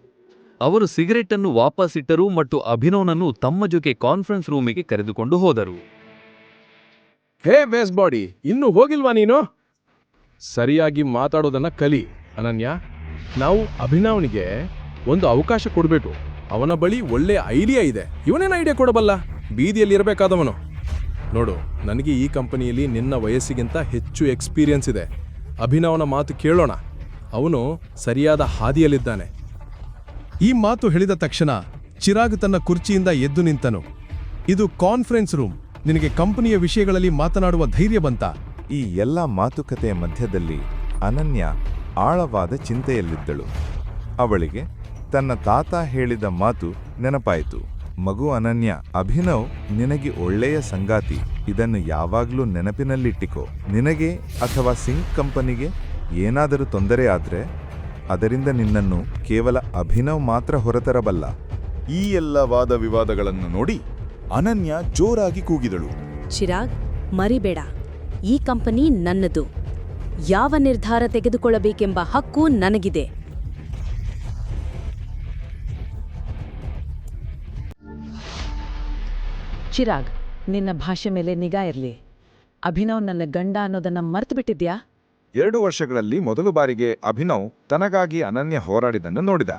ಅವರು ಸಿಗರೆಟನ್ನು ವಾಪಸ್ಸಿಟ್ಟರು ಮತ್ತು ಅಭಿನವ್ನನ್ನು ತಮ್ಮ ಜೊತೆ ಕಾನ್ಫರೆನ್ಸ್ ರೂಮಿಗೆ ಕರೆದುಕೊಂಡು ಹೋದರು. ಹೇ ಬೇಸ್ ಬಾಡಿ, ಇನ್ನೂ ಹೋಗಿಲ್ವಾ ನೀನು? ಸರಿಯಾಗಿ ಮಾತಾಡೋದನ್ನ ಕಲಿ, ಅನನ್ಯ. ನಾವು ಅಭಿನವ್ನಿಗೆ ಒಂದು ಅವಕಾಶ ಕೊಡಬೇಕು. ಅವನ ಬಳಿ ಒಳ್ಳೆ ಐಡಿಯಾ ಇದೆ. ಇವನೇನು ಐಡಿಯಾ ಕೊಡಬಲ್ಲ? ಬೀದಿಯಲ್ಲಿ ಇರಬೇಕಾದವನು. ನೋಡು, ನನಗೆ ಈ ಕಂಪನಿಯಲ್ಲಿ ನಿನ್ನ ವಯಸ್ಸಿಗಿಂತ ಹೆಚ್ಚು ಎಕ್ಸ್ಪೀರಿಯನ್ಸ್ ಇದೆ. ಅಭಿನವನ ಮಾತು ಕೇಳೋಣ. ಅವನು ಸರಿಯಾದ ಹಾದಿಯಲ್ಲಿದ್ದಾನೆ. ಈ ಮಾತು ಹೇಳಿದ ತಕ್ಷಣ ಚಿರಾಗ್ ತನ್ನ ಕುರ್ಚಿಯಿಂದ ಎದ್ದು ನಿಂತನು. ಇದು ಕಾನ್ಫರೆನ್ಸ್ ರೂಮ್ ನಿನಗೆ ಕಂಪನಿಯ ವಿಷಯಗಳಲ್ಲಿ ಮಾತನಾಡುವ ಧೈರ್ಯ ಬಂತ? ಈ ಎಲ್ಲ ಮಾತುಕತೆಯ ಮಧ್ಯದಲ್ಲಿ ಅನನ್ಯ ಆಳವಾದ ಚಿಂತೆಯಲ್ಲಿದ್ದಳು. ಅವಳಿಗೆ ತನ್ನ ತಾತ ಹೇಳಿದ ಮಾತು ನೆನಪಾಯಿತು. ಮಗು ಅನನ್ಯ, ಅಭಿನವ್, ನಿನಗೆ ಒಳ್ಳೆಯ ಸಂಗಾತಿ. ಇದನ್ನು ಯಾವಾಗಲೂ ನೆನಪಿನಲ್ಲಿಟ್ಟಿಕೋ. ನಿನಗೆ ಅಥವಾ ಸಿಂಕ್ ಕಂಪನಿಗೆ ಏನಾದರೂ ತೊಂದರೆ ಆದರೆ ಅದರಿಂದ ನಿನ್ನನ್ನು ಕೇವಲ ಅಭಿನವ್ ಮಾತ್ರ ಹೊರತರಬಲ್ಲ. ಈ ಎಲ್ಲ ವಾದ ವಿವಾದಗಳನ್ನು ನೋಡಿ ಅನನ್ಯ ಜೋರಾಗಿ ಕೂಗಿದಳು. ಚಿರಾಗ್ ಮರಿಬೇಡ. ಈ ಕಂಪನಿ ನನ್ನದು. ಯಾವ ನಿರ್ಧಾರ ತೆಗೆದುಕೊಳ್ಳಬೇಕೆಂಬ ಹಕ್ಕು ನನಗಿದೆ. ಚಿರಾಗ್ ನಿನ್ನ ಭಾಷೆ ಮೇಲೆ ನಿಗಾ ಇರಲಿ. ಅಭಿನವ್ ನನ್ನ ಗಂಡ ಅನ್ನೋದನ್ನ ಮರ್ತು ಬಿಟ್ಟಿದ್ಯಾ ಎರಡು ವರ್ಷಗಳಲ್ಲಿ ಮೊದಲು ಬಾರಿಗೆ ಅಭಿನವ್ ತನಗಾಗಿ ಅನನ್ಯ ಹೋರಾಡಿದನ್ನು ನೋಡಿದ.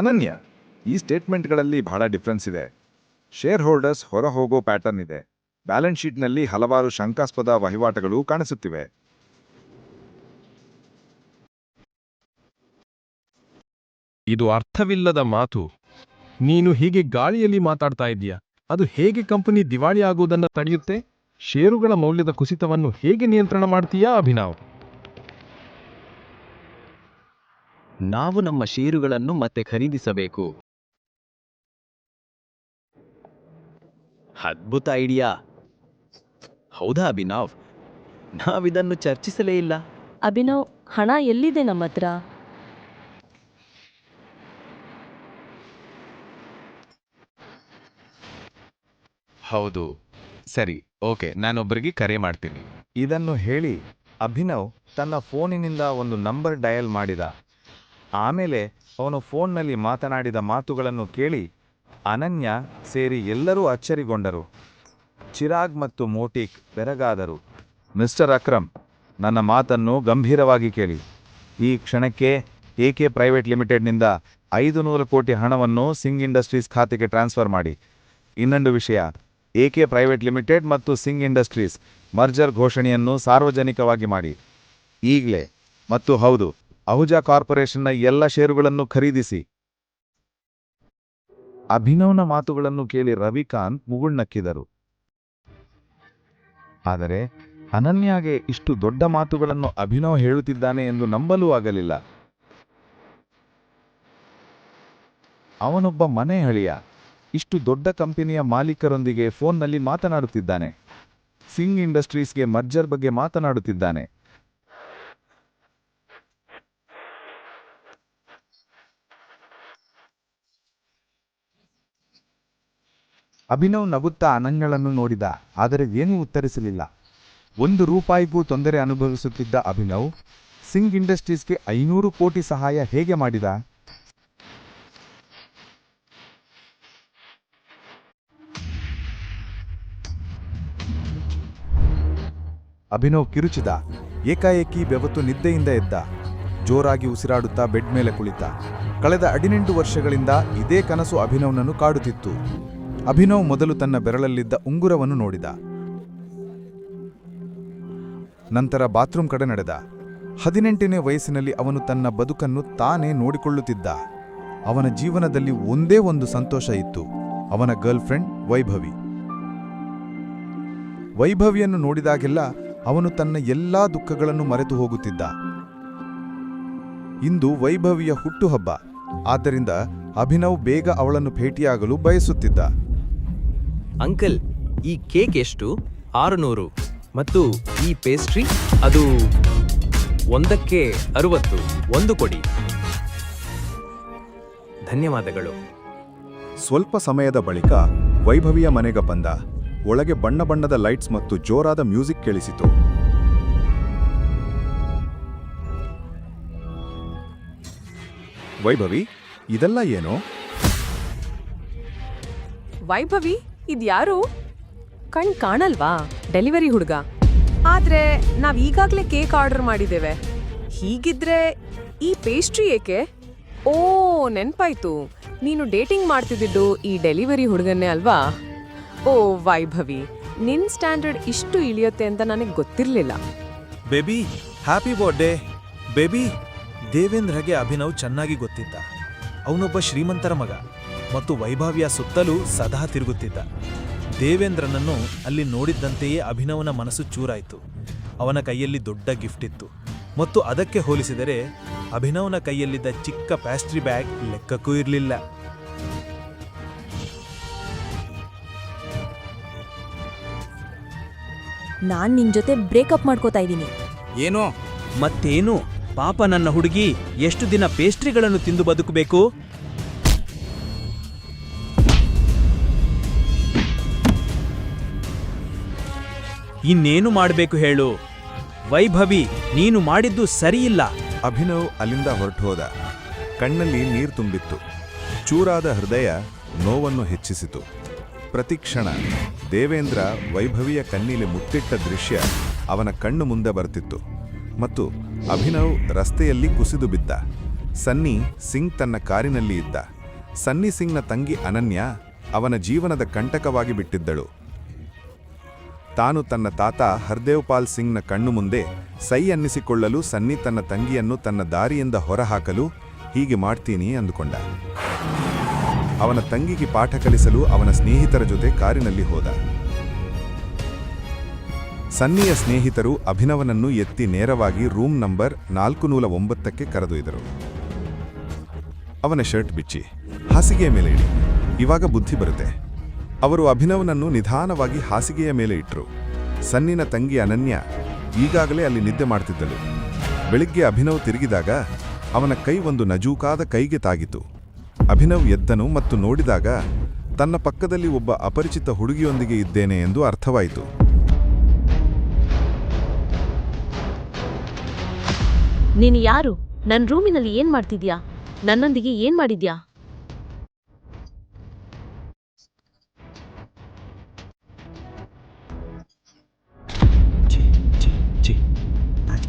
ಅನನ್ಯ, ಈ ಸ್ಟೇಟ್ಮೆಂಟ್ಗಳಲ್ಲಿ ಬಹಳ ಡಿಫ್ರೆನ್ಸ್ ಇದೆ. ಶೇರ್ ಹೋಲ್ಡರ್ಸ್ ಹೊರ ಹೋಗೋ ಪ್ಯಾಟರ್ನ್ ಇದೆ. ಬ್ಯಾಲೆನ್ಸ್ ಶೀಟ್ನಲ್ಲಿ ಹಲವಾರು ಶಂಕಾಸ್ಪದ ವಹಿವಾಟುಗಳು ಕಾಣಿಸುತ್ತಿವೆ. ಇದು ಅರ್ಥವಿಲ್ಲದ ಮಾತು. ನೀನು ಹೀಗೆ ಗಾಳಿಯಲ್ಲಿ ಮಾತಾಡ್ತಾ ಇದೀಯ ಅದು ಹೇಗೆ ಕಂಪನಿ ದಿವಾಳಿ ಆಗುವುದನ್ನು ತಡೆಯುತ್ತೆ? ಷೇರುಗಳ ಮೌಲ್ಯದ ಕುಸಿತವನ್ನು ಹೇಗೆ ನಿಯಂತ್ರಣ ಮಾಡ್ತೀಯಾ, ಅಭಿನವ್? ನಾವು ನಮ್ಮ ಷೇರುಗಳನ್ನು ಮತ್ತೆ ಖರೀದಿಸಬೇಕು. ಅದ್ಭುತ ಐಡಿಯಾ. ಹೌದಾ ಅಭಿನವ್? ನಾವಿದನ್ನು ಚರ್ಚಿಸಲೇ ಇಲ್ಲ. ಅಭಿನವ್ ಹಣ ಎಲ್ಲಿದೆ ನಮ್ಮ ಹತ್ರ ಹೌದು. ಸರಿ ಓಕೆ ನಾನೊಬ್ಬರಿಗೆ ಕರೆ ಮಾಡ್ತೀನಿ. ಇದನ್ನು ಹೇಳಿ ಅಭಿನವ್ ತನ್ನ ಫೋನಿನಿಂದ ಒಂದು ನಂಬರ್ ಡಯಲ್ ಮಾಡಿದ. ಆಮೇಲೆ ಅವನು ಫೋನ್ನಲ್ಲಿ ಮಾತನಾಡಿದ ಮಾತುಗಳನ್ನು ಕೇಳಿ ಅನನ್ಯ ಸೇರಿ ಎಲ್ಲರೂ ಅಚ್ಚರಿಗೊಂಡರು. ಚಿರಾಗ್ ಮತ್ತು ಮೋಟಿಕ್ ಬೆರಗಾದರು. ಮಿಸ್ಟರ್ ಅಕ್ರಮ್, ನನ್ನ ಮಾತನ್ನು ಗಂಭೀರವಾಗಿ ಕೇಳಿ. ಈ ಕ್ಷಣಕ್ಕೆ ಎಕೆ ಪ್ರೈವೇಟ್ ಲಿಮಿಟೆಡ್ನಿಂದ ಐದು ನೂರು ಕೋಟಿ ಹಣವನ್ನು ಸಿಂಗ್ ಇಂಡಸ್ಟ್ರೀಸ್ ಖಾತೆಗೆ ಟ್ರಾನ್ಸ್ಫರ್ ಮಾಡಿ. ಇನ್ನೊಂದು ವಿಷಯ ಎಕೆ ಪ್ರೈವೇಟ್ ಲಿಮಿಟೆಡ್ ಮತ್ತು ಸಿಂಗ್ ಇಂಡಸ್ಟ್ರೀಸ್ ಮರ್ಜರ್ ಘೋಷಣೆಯನ್ನು ಸಾರ್ವಜನಿಕವಾಗಿ ಮಾಡಿ. ಈಗಲೇ. ಮತ್ತು ಹೌದು ಅಹುಜಾ ಕಾರ್ಪೊರೇಷನ್ನ ಎಲ್ಲ ಷೇರುಗಳನ್ನು ಖರೀದಿಸಿ. ಅಭಿನವ್ನ ಮಾತುಗಳನ್ನು ಕೇಳಿ ರವಿಕಾಂತ್ ಮುಗುಳ್ನಕ್ಕಿದರು. ಆದರೆ, ಅನನ್ಯಾಗೆ ಇಷ್ಟು ದೊಡ್ಡ ಮಾತುಗಳನ್ನು ಅಭಿನವ್ ಹೇಳುತ್ತಿದ್ದಾನೆ ಎಂದು ನಂಬಲೂ ಆಗಲಿಲ್ಲ. ಅವನೊಬ್ಬ ಮನೆ ಹಳಿಯ ಇಷ್ಟು ದೊಡ್ಡ ಕಂಪನಿಯ ಮಾಲೀಕರೊಂದಿಗೆ ಫೋನ್ನಲ್ಲಿ ಮಾತನಾಡುತ್ತಿದ್ದಾನೆ. ಸಿಂಗ್ ಇಂಡಸ್ಟ್ರೀಸ್ಗೆ ಮರ್ಜರ್ ಬಗ್ಗೆ ಮಾತನಾಡುತ್ತಿದ್ದಾನೆ. ಅಭಿನವ್ ನಗುತ್ತಾ ಅನಂಗಳನ್ನು ನೋಡಿದ, ಆದರೆ ಏನೂ ಉತ್ತರಿಸಲಿಲ್ಲ. ಒಂದು ರೂಪಾಯಿಗೂ ತೊಂದರೆ ಅನುಭವಿಸುತ್ತಿದ್ದ ಅಭಿನವ್, ಸಿಂಗ್ ಇಂಡಸ್ಟ್ರೀಸ್ಗೆ ಐನೂರು ಕೋಟಿ ಸಹಾಯ ಹೇಗೆ ಮಾಡಿದ? ಅಭಿನವ್ ಕಿರುಚಿದ, ಏಕಾಏಕಿ ಬೆವತ್ತು ನಿದ್ದೆಯಿಂದ ಎದ್ದ, ಜೋರಾಗಿ ಉಸಿರಾಡುತ್ತಾ ಬೆಡ್ ಮೇಲೆ ಕುಳಿತ. ಕಳೆದ ಹದಿನೆಂಟು ವರ್ಷಗಳಿಂದ ಇದೇ ಕನಸು ಅಭಿನವ್ನನ್ನು ಕಾಡುತ್ತಿತ್ತು. ಅಭಿನವ್ ಮೊದಲು ತನ್ನ ಬೆರಳಲ್ಲಿದ್ದ ಉಂಗುರವನ್ನು ನೋಡಿದ. ನಂತರ ಬಾತ್ರೂಮ್ ಕಡೆ ನಡೆದ. ಹದಿನೆಂಟನೇ ವಯಸ್ಸಿನಲ್ಲಿ ಅವನು ತನ್ನ ಬದುಕನ್ನು ತಾನೇ ನೋಡಿಕೊಳ್ಳುತ್ತಿದ್ದ. ಅವನ ಜೀವನದಲ್ಲಿ ಒಂದೇ ಒಂದು ಸಂತೋಷ ಇತ್ತು. ಅವನ ಗರ್ಲ್ಫ್ರೆಂಡ್ ವೈಭವಿ. ವೈಭವಿಯನ್ನು ನೋಡಿದಾಗೆಲ್ಲ ಅವನು ತನ್ನ ಎಲ್ಲಾ ದುಃಖಗಳನ್ನು ಮರೆತು ಹೋಗುತ್ತಿದ್ದ. ಇಂದು ವೈಭವಿಯ ಹುಟ್ಟುಹಬ್ಬ. ಆದ್ದರಿಂದ ಅಭಿನವ್ ಬೇಗ ಅವಳನ್ನು ಭೇಟಿಯಾಗಲು ಬಯಸುತ್ತಿದ್ದ. ಅಂಕಲ್ ಈ ಕೇಕ್ ಎಷ್ಟು? ಆರುನೂರು. ಮತ್ತು ಈ ಪೇಸ್ಟ್ರಿ ಅದು ಒಂದಕ್ಕೆ ಅರುವತ್ತು. ಒಂದು ಕೊಡಿ. ಧನ್ಯವಾದಗಳು. ಸ್ವಲ್ಪ ಸಮಯದ ಬಳಿಕ ವೈಭವಿಯ ಮನೆಗೆ ಬಂದ. ಒಳಗೆ ಬಣ್ಣ ಬಣ್ಣದ ಲೈಟ್ಸ್ ಮತ್ತು ಜೋರಾದ ಮ್ಯೂಸಿಕ್ ಕೇಳಿಸಿತು. ವೈಭವಿ ಇದೆಲ್ಲ ಏನು? ವೈಭವಿ ಇದ್ಯಾರು? ಕಣ್ ಕಾಣಲ್ವಾ? ಡೆಲಿವರಿ ಹುಡುಗ. ಆದ್ರೆ ನಾವ್ ಈಗಾಗ್ಲೇ ಕೇಕ್ ಆರ್ಡರ್ ಮಾಡಿದ್ದೇವೆ. ಹೀಗಿದ್ರೆ ಈ ಪೇಸ್ಟ್ರಿ ಏಕೆ? ಓ, ನೆನ್ಪಾಯ್ತು. ನೀನು ಡೇಟಿಂಗ್ ಮಾಡ್ತಿದ್ದಿದ್ದು ಈ ಡೆಲಿವರಿ ಹುಡುಗನ್ನೇ ಅಲ್ವಾ? ಓ, ವೈಭವಿ, ನಿನ್ ಸ್ಟ್ಯಾಂಡರ್ಡ್ ಇಷ್ಟು ಇಳಿಯುತ್ತೆ ಅಂತ ನನಗೆ ಗೊತ್ತಿರಲಿಲ್ಲ. ಬೇಬಿ, ಹ್ಯಾಪಿ ಬರ್ಡೇ ಬೇಬಿ, ದೇವೇಂದ್ರಗೆ ಅಭಿನವ್ ಚೆನ್ನಾಗಿ ಗೊತ್ತಿದ್ದ. ಅವನೊಬ್ಬ ಶ್ರೀಮಂತರ ಮಗ. ಮತ್ತು ವೈಭವ್ಯ ಸುತ್ತಲೂ ಸದಾ ತಿರುಗುತ್ತಿದ್ದ. ದೇವೇಂದ್ರನನ್ನು ಅಲ್ಲಿ ನೋಡಿದ್ದಂತೆಯೇ ಅಭಿನವನ ಮನಸ್ಸು ಚೂರಾಯಿತು. ಅವನ ಕೈಯಲ್ಲಿ ದೊಡ್ಡ ಗಿಫ್ಟ್ ಇತ್ತು. ಮತ್ತು ಅದಕ್ಕೆ ಹೋಲಿಸಿದರೆ ಅಭಿನವ್ನ ಕೈಯಲ್ಲಿದ್ದ ಚಿಕ್ಕ ಪ್ಯಾಸ್ಟ್ರಿ ಬ್ಯಾಗ್ ಲೆಕ್ಕಕ್ಕೂ ಇರಲಿಲ್ಲ. ನಾನ್ ನಿನ್ ಜೊತೆ ಬ್ರೇಕಪ್ ಮಾಡ್ಕೋತಾ ಇದ್ದೀನಿ. ಏನೋ? ಮತ್ತೇನು? ಪಾಪ ನನ್ನ ಹುಡುಗಿ ಎಷ್ಟು ದಿನ ಪೇಸ್ಟ್ರಿಗಳನ್ನು ತಿಂದು ಬದುಕಬೇಕು? ಇನ್ನೇನು ಮಾಡಬೇಕು ಹೇಳು? ವೈಭವಿ, ನೀನು ಮಾಡಿದ್ದು ಸರಿಯಿಲ್ಲ. ಅಭಿನವ್ ಅಲ್ಲಿಂದ ಹೊರಟು ಹೋದ. ಕಣ್ಣಲ್ಲಿ ನೀರು ತುಂಬಿತ್ತು. ಚೂರಾದ ಹೃದಯ ನೋವನ್ನು ಹೆಚ್ಚಿಸಿತು. ಪ್ರತಿಕ್ಷಣ ದೇವೇಂದ್ರ ವೈಭವಿಯ ಕಣ್ಣಿಲೆ ಮುತ್ತಿಟ್ಟ ದೃಶ್ಯ ಅವನ ಕಣ್ಣು ಮುಂದೆ ಬರ್ತಿತ್ತು. ಮತ್ತು ಅಭಿನವ್ ರಸ್ತೆಯಲ್ಲಿ ಕುಸಿದು ಬಿದ್ದ. ಸನ್ನಿ ಸಿಂಗ್ ತನ್ನ ಕಾರಿನಲ್ಲಿ ಇದ್ದ. ಸನ್ನಿ ಸಿಂಗ್ನ ತಂಗಿ ಅನನ್ಯ ಅವನ ಜೀವನದ ಕಂಟಕವಾಗಿ ಬಿಟ್ಟಿದ್ದಳು. ತಾನು ತನ್ನ ತಾತ ಹರ್ದೇವ್ಪಾಲ್ ಸಿಂಗ್ನ ಕಣ್ಣು ಮುಂದೆ ಸೈ ಅನ್ನಿಸಿಕೊಳ್ಳಲು ಸನ್ನಿ ತನ್ನ ತಂಗಿಯನ್ನು ತನ್ನ ದಾರಿಯಿಂದ ಹೊರಹಾಕಲು ಹೀಗೆ ಮಾಡ್ತೀನಿ ಅಂದುಕೊಂಡ. ಅವನ ತಂಗಿಗೆ ಪಾಠ ಕಲಿಸಲು ಅವನ ಸ್ನೇಹಿತರ ಜೊತೆ ಕಾರಿನಲ್ಲಿ ಹೋದ. ಸನ್ನಿಯ ಸ್ನೇಹಿತರು ಅಭಿನವನನ್ನು ಎತ್ತಿ ನೇರವಾಗಿ ರೂಮ್ ನಂಬರ್ ನಾಲ್ಕು ನೂಲ ಒಂಬತ್ತಕ್ಕೆ ಕರೆದೊಯ್ದರು. ಅವನ ಶರ್ಟ್ ಬಿಚ್ಚಿ, ಹಾಸಿಗೆಯ ಮೇಲೆ ಇಡಿ, ಇವಾಗ ಬುದ್ಧಿ ಬರುತ್ತೆ. ಅವರು ಅಭಿನವನನ್ನು ನಿಧಾನವಾಗಿ ಹಾಸಿಗೆಯ ಮೇಲೆ ಇಟ್ಟರು ಸನ್ನಿನ ತಂಗಿ ಅನನ್ಯ ಈಗಾಗಲೇ ಅಲ್ಲಿ ನಿದ್ದೆ ಮಾಡ್ತಿದ್ದಳು. ಬೆಳಿಗ್ಗೆ ಅಭಿನವ್ ತಿರುಗಿದಾಗ ಅವನ ಕೈ ಒಂದು ನಜೂಕಾದ ಕೈಗೆ ತಾಗಿತು. ಅಭಿನವ್ ಎದ್ದನು ಮತ್ತು ನೋಡಿದಾಗ ತನ್ನ ಪಕ್ಕದಲ್ಲಿ ಒಬ್ಬ ಅಪರಿಚಿತ ಹುಡುಗಿಯೊಂದಿಗೆ ಇದ್ದೇನೆ ಎಂದು ಅರ್ಥವಾಯಿತು. ನೀನು ಯಾರು? ನನ್ನ ರೂಮಿನಲ್ಲಿ ಏನ್ ಮಾಡ್ತಿದ್ಯಾ? ನನ್ನೊಂದಿಗೆ ಏನ್ ಮಾಡಿದ್ಯಾ?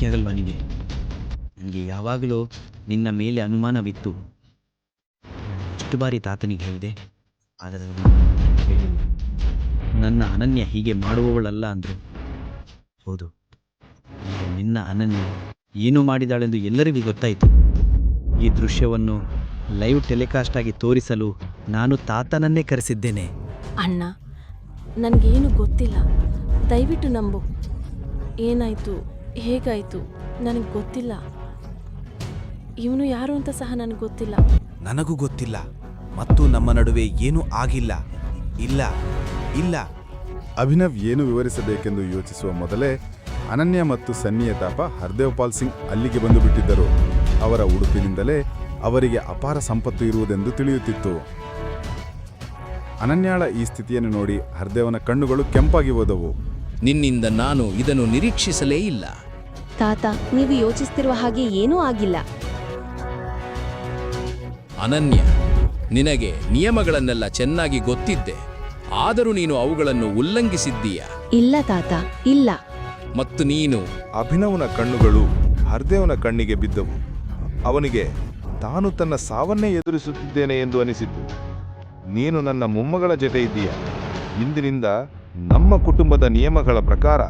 ನಾಚಿಕೆ ನನಗೆ ಯಾವಾಗಲೂ ನಿನ್ನ ಮೇಲೆ ಅನುಮಾನವಿತ್ತು? ಎಷ್ಟು ಬಾರಿ ತಾತನಿಗೆ ಹೇಳಿದೆ? ಆದರೆ ನನ್ನ ಅನನ್ಯ ಹೀಗೆ ಮಾಡುವವಳಲ್ಲ ಅಂದರು. ಹೌದು. ನಿನ್ನ ಅನನ್ಯ ಏನು ಮಾಡಿದಾಳೆಂದು ಎಲ್ಲರಿಗೂ ಗೊತ್ತಾಯಿತು. ಈ ದೃಶ್ಯವನ್ನು ಲೈವ್ ಟೆಲಿಕಾಸ್ಟ್ ಆಗಿ ತೋರಿಸಲು ನಾನು ತಾತನನ್ನೇ ಕರೆಸಿದ್ದೇನೆ. ಅಣ್ಣ, ನನಗೇನು ಗೊತ್ತಿಲ್ಲ. ದಯವಿಟ್ಟು ನಂಬು. ಏನಾಯ್ತು? ಹೇಗಾಯ್ತು? ನನಗೆ ಗೊತ್ತಿಲ್ಲ. ಇವನು ಯಾರು ಅಂತ ಸಹ ನನಗೆ ಗೊತ್ತಿಲ್ಲ. ನನಗೂ ಗೊತ್ತಿಲ್ಲ. ಮತ್ತು ನಮ್ಮ ನಡುವೆ ಏನೂ ಆಗಿಲ್ಲ. ಇಲ್ಲ. ಇಲ್ಲ. ಅಭಿನವ್ ಏನು ವಿವರಿಸಬೇಕೆಂದು ಯೋಚಿಸುವ ಮೊದಲೇ ಅನನ್ಯ ಮತ್ತು ಸನ್ನಿಯ ತಾಪ ಹರ್ದೇವ್ಪಾಲ್ ಸಿಂಗ್ ಅಲ್ಲಿಗೆ ಬಂದು ಬಿಟ್ಟಿದ್ದರು ಅವರ ಉಡುಪಿನಿಂದಲೇ ಅವರಿಗೆ ಅಪಾರ ಸಂಪತ್ತು ಇರುವುದೆಂದು ತಿಳಿಯುತ್ತಿತ್ತು. ಅನನ್ಯಾಳ ಈ ಸ್ಥಿತಿಯನ್ನು ನೋಡಿ ಹರ್ದೇವನ ಕಣ್ಣುಗಳು ಕೆಂಪಾಗಿ ಹೋದವು. ನಿನ್ನಿಂದ ನಾನು ಇದನ್ನು ನಿರೀಕ್ಷಿಸಲೇ ಇಲ್ಲ. ತಾತ ನೀವು ಯೋಚಿಸ್ತಿರುವ ಹಾಗೆ ಏನೂ ಆಗಿಲ್ಲ. ಅನನ್ಯ ನಿನಗೆ ನಿಯಮಗಳನ್ನೆಲ್ಲ ಚೆನ್ನಾಗಿ ಗೊತ್ತಿದ್ದೆ. ಆದರೂ ನೀನು ಅವುಗಳನ್ನು ಉಲ್ಲಂಘಿಸಿದ್ದೀಯ? ಇಲ್ಲ ತಾತ ಇಲ್ಲ. ಮತ್ತು ನೀನು? ಅಭಿನವನ ಕಣ್ಣುಗಳು ಹರ್ದೇವನ ಕಣ್ಣಿಗೆ ಬಿದ್ದವು. ಅವನಿಗೆ ತಾನು ತನ್ನ ಸಾವನ್ನೇ ಎದುರಿಸುತ್ತಿದ್ದೇನೆ ಎಂದು ಅನಿಸಿತು. ನೀನು ನನ್ನ ಮೊಮ್ಮಗಳ ಜೊತೆ ಇದ್ದೀಯ? ಇಂದಿನಿಂದ ನಮ್ಮ ಕುಟುಂಬದ ನಿಯಮಗಳ ಪ್ರಕಾರ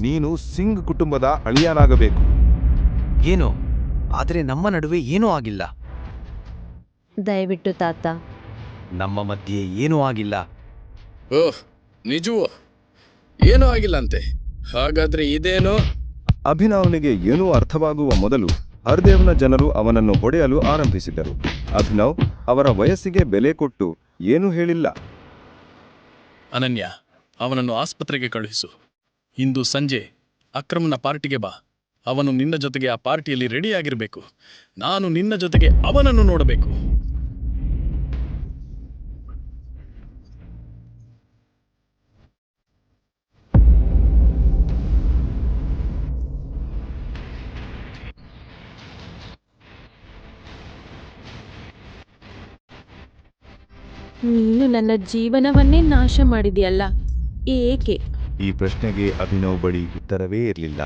ನೀನು ಸಿಂಗ್ ಕುಟುಂಬದ ಅಳಿಯನಾಗಬೇಕು. ಏನು? ಆದರೆ ನಮ್ಮ ನಡುವೆ ಏನೂ ಆಗಿಲ್ಲ. ದಯವಿಟ್ಟು ತಾತ. ನಮ್ಮ ಮಧ್ಯೆ ಏನೂ ಆಗಿಲ್ಲ. ಓಹ್ ನಿಜವೋ? ಏನೂ ಆಗಿಲ್ಲಂತೆ. ಹಾಗಾದ್ರೆ ಇದೇನೋ? ಅಭಿನವನಿಗೆ ಏನೂ ಅರ್ಥವಾಗುವ ಮೊದಲು ಹರ್ದೇವ್ನ ಜನರು ಅವನನ್ನು ಹೊಡೆಯಲು ಆರಂಭಿಸಿದರು. ಅಭಿನವ್ ಅವರ ವಯಸ್ಸಿಗೆ ಬೆಲೆ ಕೊಟ್ಟು ಏನೂ ಹೇಳಿಲ್ಲ. ಅನನ್ಯ ಅವನನ್ನು ಆಸ್ಪತ್ರೆಗೆ ಕಳುಹಿಸು. ಇಂದು ಸಂಜೆ ಅಕ್ರಮನ ಪಾರ್ಟಿಗೆ ಬಾ. ಅವನು ನಿನ್ನ ಜೊತೆಗೆ ಆ ಪಾರ್ಟಿಯಲ್ಲಿ ರೆಡಿಯಾಗಿರಬೇಕು. ನಾನು ನಿನ್ನ ಜೊತೆಗೆ ಅವನನ್ನು ನೋಡಬೇಕು. ನೀನು ನನ್ನ ಜೀವನವನ್ನೇ ನಾಶ ಮಾಡಿದ್ಯಲ್ಲ ಏಕೆ? ಈ ಪ್ರಶ್ನೆಗೆ ಅಭಿನವ್ ಬಳಿ ಉತ್ತರವೇ ಇರಲಿಲ್ಲ.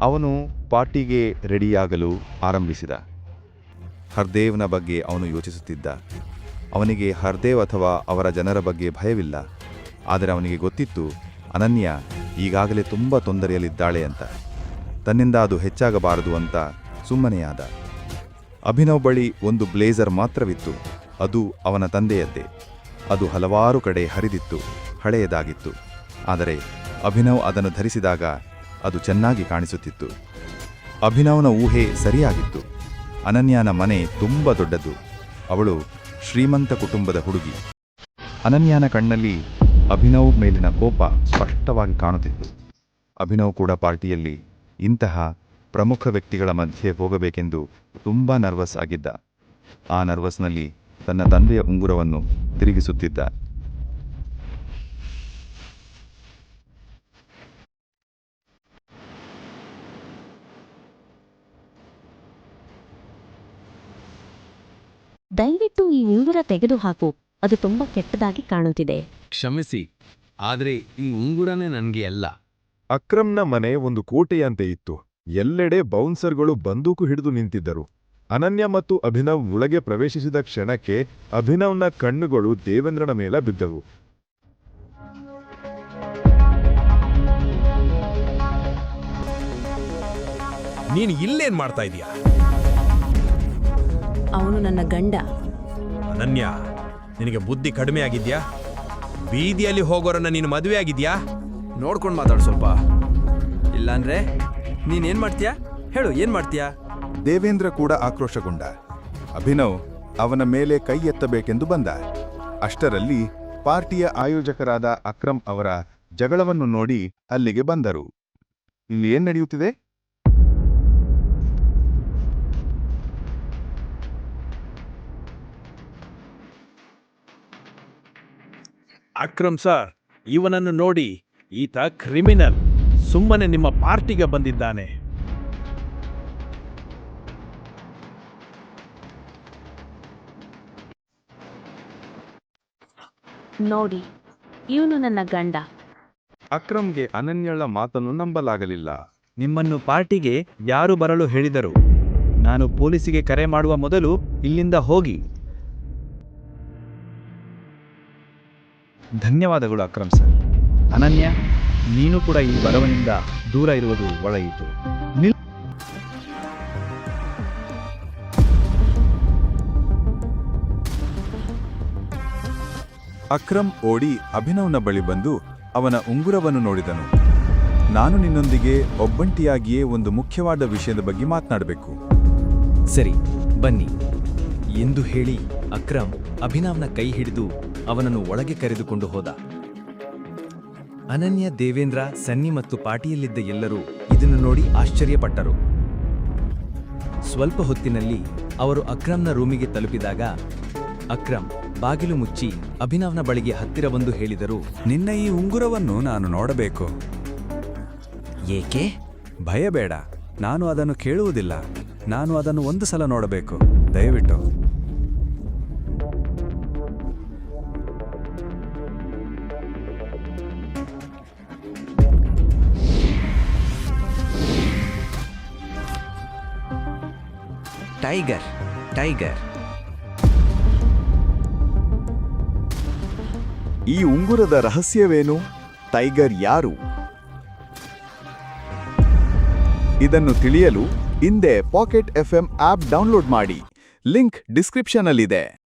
ಅವನು ಪಾರ್ಟಿಗೆ ರೆಡಿಯಾಗಲು ಆರಂಭಿಸಿದ. ಹರ್ದೇವ್ನ ಬಗ್ಗೆ ಅವನು ಯೋಚಿಸುತ್ತಿದ್ದ. ಅವನಿಗೆ ಹರ್ದೇವ್ ಅಥವಾ ಅವರ ಜನರ ಬಗ್ಗೆ ಭಯವಿಲ್ಲ. ಆದರೆ ಅವನಿಗೆ ಗೊತ್ತಿತ್ತು, ಅನನ್ಯ ಈಗಾಗಲೇ ತುಂಬ ತೊಂದರೆಯಲ್ಲಿದ್ದಾಳೆ ಅಂತ. ತನ್ನಿಂದ ಅದು ಹೆಚ್ಚಾಗಬಾರದು ಅಂತ ಸುಮ್ಮನೆಯಾದ. ಅಭಿನವ್ ಬಳಿ ಒಂದು ಬ್ಲೇಸರ್ ಮಾತ್ರವಿತ್ತು. ಅದು ಅವನ ತಂದೆಯದ್ದೇ. ಅದು ಹಲವಾರು ಕಡೆ ಹರಿದಿತ್ತು, ಹಳೆಯದಾಗಿತ್ತು. ಆದರೆ ಅಭಿನವ್ ಅದನ್ನು ಧರಿಸಿದಾಗ ಅದು ಚೆನ್ನಾಗಿ ಕಾಣಿಸುತ್ತಿತ್ತು. ಅಭಿನವ್ನ ಊಹೆ ಸರಿಯಾಗಿತ್ತು. ಅನನ್ಯಾನ ಮನೆ ತುಂಬ ದೊಡ್ಡದು. ಅವಳು ಶ್ರೀಮಂತ ಕುಟುಂಬದ ಹುಡುಗಿ. ಅನನ್ಯಾನ ಕಣ್ಣಲ್ಲಿ ಅಭಿನವ್ ಮೇಲಿನ ಕೋಪ ಸ್ಪಷ್ಟವಾಗಿ ಕಾಣುತ್ತಿತ್ತು. ಅಭಿನವ್ ಕೂಡ ಪಾರ್ಟಿಯಲ್ಲಿ ಇಂತಹ ಪ್ರಮುಖ ವ್ಯಕ್ತಿಗಳ ಮಧ್ಯೆ ಹೋಗಬೇಕೆಂದು ತುಂಬಾ ನರ್ವಸ್ ಆಗಿದ್ದ. ಆ ನರ್ವಸ್ನಲ್ಲಿ ತನ್ನ ತಂದೆಯ ಉಂಗುರವನ್ನು ತಿರುಗಿಸುತ್ತಿದ್ದ. ದಯವಿಟ್ಟು ಈ ಉಂಗುರ ತೆಗೆದುಹಾಕು. ಅದು ತುಂಬಾ ಕೆಟ್ಟದಾಗಿ ಕಾಣುತ್ತಿದೆ. ಕ್ಷಮಿಸಿ ಆದರೆ ಈ ಉಂಗುರನೇ ನನಗೆ ಅಲ್ಲ. ಅಕ್ರಮ್ನ ಮನೆ ಒಂದು ಕೋಟೆಯಂತೆ ಇತ್ತು. ಎಲ್ಲೆಡೆ ಬೌನ್ಸರ್ಗಳು ಬಂದೂಕು ಹಿಡಿದು ನಿಂತಿದ್ದರು. ಅನನ್ಯ ಮತ್ತು ಅಭಿನವ್ ಒಳಗೆ ಪ್ರವೇಶಿಸಿದ ಕ್ಷಣಕ್ಕೆ ಅಭಿನವ್ನ ಕಣ್ಣುಗಳು ದೇವೇಂದ್ರನ ಮೇಲೆ ಬಿದ್ದವು. ನೀನು ಇಲ್ಲೇನ್ ಮಾಡ್ತಾ ಇದೀಯ? ಅವನು ನನ್ನ ಗಂಡ. ಅನನ್ಯ ನಿನಗೆ ಬುದ್ಧಿ ಕಡಿಮೆ ಆಗಿದ್ಯಾ? ಬೀದಿಯಲ್ಲಿ ಹೋಗೋರನ್ನ ನೀನು ಮದುವೆ ಆಗಿದ್ಯಾ? ನೋಡ್ಕೊಂಡು ಮಾತಾಡು ಸ್ವಲ್ಪ. ಇಲ್ಲಾಂದ್ರೆ ನೀನೇನ್ ಮಾಡ್ತೀಯಾ? ಹೇಳು ಏನ್ ಮಾಡ್ತೀಯಾ? ದೇವೇಂದ್ರ ಕೂಡ ಆಕ್ರೋಶಗೊಂಡ. ಅಭಿನವ್ ಅವನ ಮೇಲೆ ಕೈ ಎತ್ತಬೇಕೆಂದು ಬಂದ. ಅಷ್ಟರಲ್ಲಿ ಪಾರ್ಟಿಯ ಆಯೋಜಕರಾದ ಅಕ್ರಮ್ ಅವರ ಜಗಳವನ್ನು ನೋಡಿ ಅಲ್ಲಿಗೆ ಬಂದರು. ಇಲ್ಲಿ ಏನ್ ನಡೆಯುತ್ತಿದೆ? ಅಕ್ರಮ್ ಸರ್ ಇವನನ್ನು ನೋಡಿ ಈತ ಕ್ರಿಮಿನಲ್. ಸುಮ್ಮನೆ ನಿಮ್ಮ ಪಾರ್ಟಿಗೆ ಬಂದಿದ್ದಾನೆ. ನೋಡಿ ಇವನು ನನ್ನ ಗಂಡ. ಅಕ್ರಮ್ಗೆ ಅನನ್ಯಳ ಮಾತನ್ನು ನಂಬಲಾಗಲಿಲ್ಲ. ನಿಮ್ಮನ್ನು ಪಾರ್ಟಿಗೆ ಯಾರು ಬರಲು ಹೇಳಿದರು? ನಾನು ಪೊಲೀಸಿಗೆ ಕರೆ ಮಾಡುವ ಮೊದಲು ಇಲ್ಲಿಂದ ಹೋಗಿ. ಧನ್ಯವಾದಗಳು ಅಕ್ರಮ್ ಸರ್. ಅನನ್ಯ ನೀನು ಕೂಡ ಈ ಬರವನಿಂದ ದೂರ ಇರುವುದು ಒಳೆಯಿತು ನಿಲ್ ಅಕ್ರಮ್ ಓಡಿ ಅಭಿನವ್ನ ಬಳಿ ಬಂದು ಅವನ ಉಂಗುರವನ್ನು ನೋಡಿದನು. ನಾನು ನಿನ್ನೊಂದಿಗೆ ಒಬ್ಬಂಟಿಯಾಗಿಯೇ ಒಂದು ಮುಖ್ಯವಾದ ವಿಷಯದ ಬಗ್ಗೆ ಮಾತನಾಡಬೇಕು. ಸರಿ ಬನ್ನಿ. ಎಂದು ಹೇಳಿ ಅಕ್ರಮ್ ಅಭಿನವ್ನ ಕೈ ಹಿಡಿದು ಅವನನ್ನು ಒಳಗೆ ಕರೆದುಕೊಂಡು ಹೋದ. ಅನನ್ಯ ದೇವೇಂದ್ರ ಸನ್ನಿ ಮತ್ತು ಪಾಟಿಯಲ್ಲಿದ್ದ ಎಲ್ಲರೂ ಇದನ್ನು ನೋಡಿ ಆಶ್ಚರ್ಯಪಟ್ಟರು. ಸ್ವಲ್ಪ ಹೊತ್ತಿನಲ್ಲಿ ಅವರು ಅಕ್ರಮ್ನ ರೂಮಿಗೆ ತಲುಪಿದಾಗ ಅಕ್ರಮ್ ಬಾಗಿಲು ಮುಚ್ಚಿ ಅಭಿನವ್ನ ಬಳಿಗೆ ಹತ್ತಿರ ಬಂದು ಹೇಳಿದರು. ನಿನ್ನ ಈ ಉಂಗುರವನ್ನು ನಾನು ನೋಡಬೇಕು. ಏಕೆ? ಭಯಬೇಡ ನಾನು ಅದನ್ನು ಕೇಳುವುದಿಲ್ಲ. ನಾನು ಅದನ್ನು ಒಂದು ಸಲ ನೋಡಬೇಕು. ದಯವಿಟ್ಟು ಟೈಗರ್ ಟೈಗರ್ ಈ ಉಂಗುರದ ರಹಸ್ಯವೇನು? ಟೈಗರ್ ಯಾರು? ಇದನ್ನು ತಿಳಿಯಲು ಹಿಂದೆ ಪಾಕೆಟ್ ಎಫ್ಎಂ ಆಪ್ ಡೌನ್ಲೋಡ್ ಮಾಡಿ. ಲಿಂಕ್ ಡಿಸ್ಕ್ರಿಪ್ಷನ್ನಲ್ಲಿದೆ